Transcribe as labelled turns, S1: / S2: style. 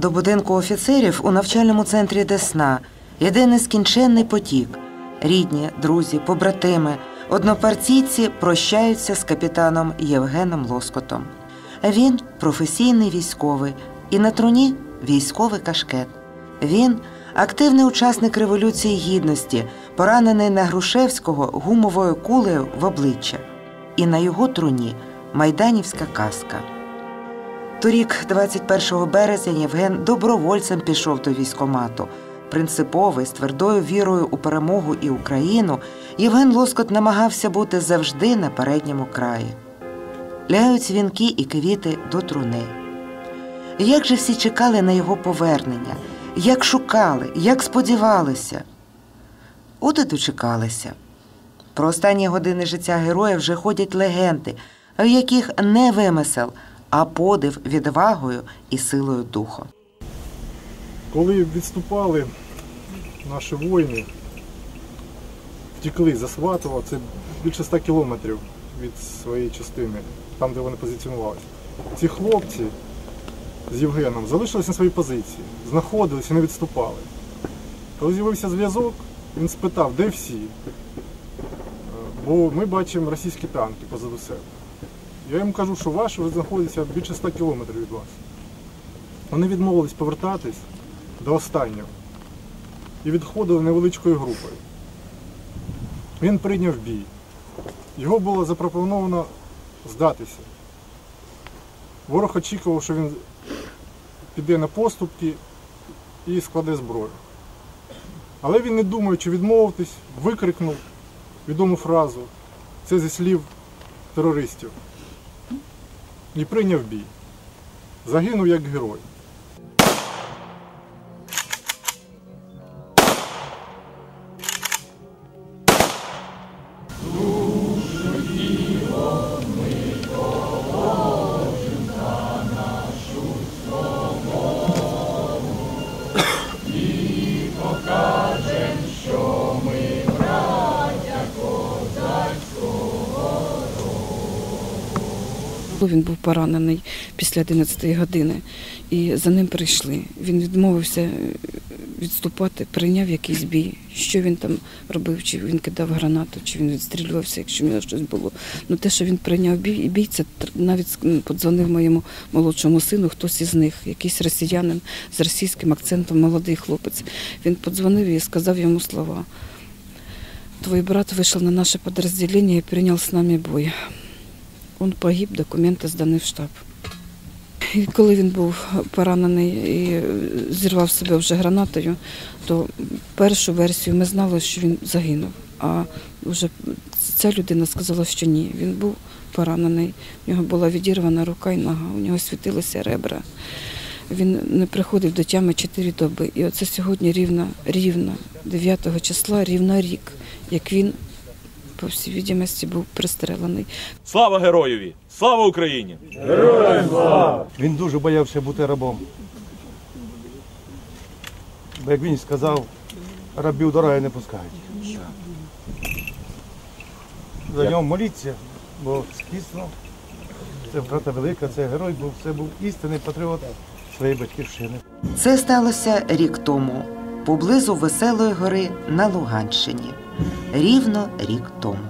S1: До будинку офіцерів у навчальному центрі Десна йде нескінченний потік. Рідні, друзі, побратими, однопартійці прощаються з капітаном Євгеном Лоскотом. Він професійний військовий і на труні військовий кашкет. Він активний учасник Революції Гідності, поранений на Грушевського гумовою кулею в обличчя. І на його труні майданівська казка. Торік, 21 березня, Євген добровольцем пішов до військомату. Принциповий, з твердою вірою у перемогу і Україну, Євген Лоскот намагався бути завжди на передньому краї. Ляють вінки і квіти до труни. Як же всі чекали на його повернення, як шукали, як сподівалися. От і дочекалися. Про останні години життя героя вже ходять легенди, в яких не вимисел, а подив відвагою і силою духу.
S2: Коли відступали наші воїни, втекли за Сватово, це більше 100 кілометрів від своєї частини, там, де вони позиціонувалися. Ці хлопці з Євгеном залишилися на своїй позиції, знаходилися і не відступали. Коли з'явився зв'язок, він спитав, де всі? Е, Бо ми бачимо російські танки позаду себе. Я їм кажу, що ваші ви знаходитеся більше 100 кілометрів від вас. Вони відмовились повертатись до останнього і відходили невеличкою групою. Він прийняв бій. Його було запропоновано здатися. Ворог очікував, що він піде на поступки і складе зброю. Але він, не думаючи відмовитись, викрикнув відому фразу. Це зі слів терористів. І прийняв бій. Загинув як герой.
S3: Він був поранений після 11 години, і за ним прийшли. Він відмовився е, відступати, прийняв якийсь бій. Що він там робив, чи він кидав гранату, чи він відстрілювався, якщо в нього щось було. Ну те, що він прийняв бій, і бій, це навіть подзвонив моєму молодшому сину, хтось із них, якийсь росіянин з російським акцентом, молодий хлопець. Він подзвонив і сказав йому слова. Твой брат вышел на наше подразделение и принял с нами бой. Он погиб, документи здані в штаб. І коли він був поранений і зірвав себе вже гранатою, то першу версію ми знали, що він загинув. А вже ця людина сказала, що ні. Він був поранений, у нього була відірвана рука і нога, у нього світилися ребра. Він не приходив до тями 4 доби. І оце сьогодні рівно, рівно 9 числа, рівно рік, як він, по всій відомості, був пристрелений.
S4: Слава героєві! Слава Україні! Героям слава!
S5: Він дуже боявся бути рабом. Бо як він сказав, рабів до раю не пускають. За нього моліться, бо дійсно це втрата велика, це герой був, це був істинний патріот своєї батьківщини.
S1: Це сталося рік тому, поблизу Веселої гори на Луганщині. Рівно рік тому.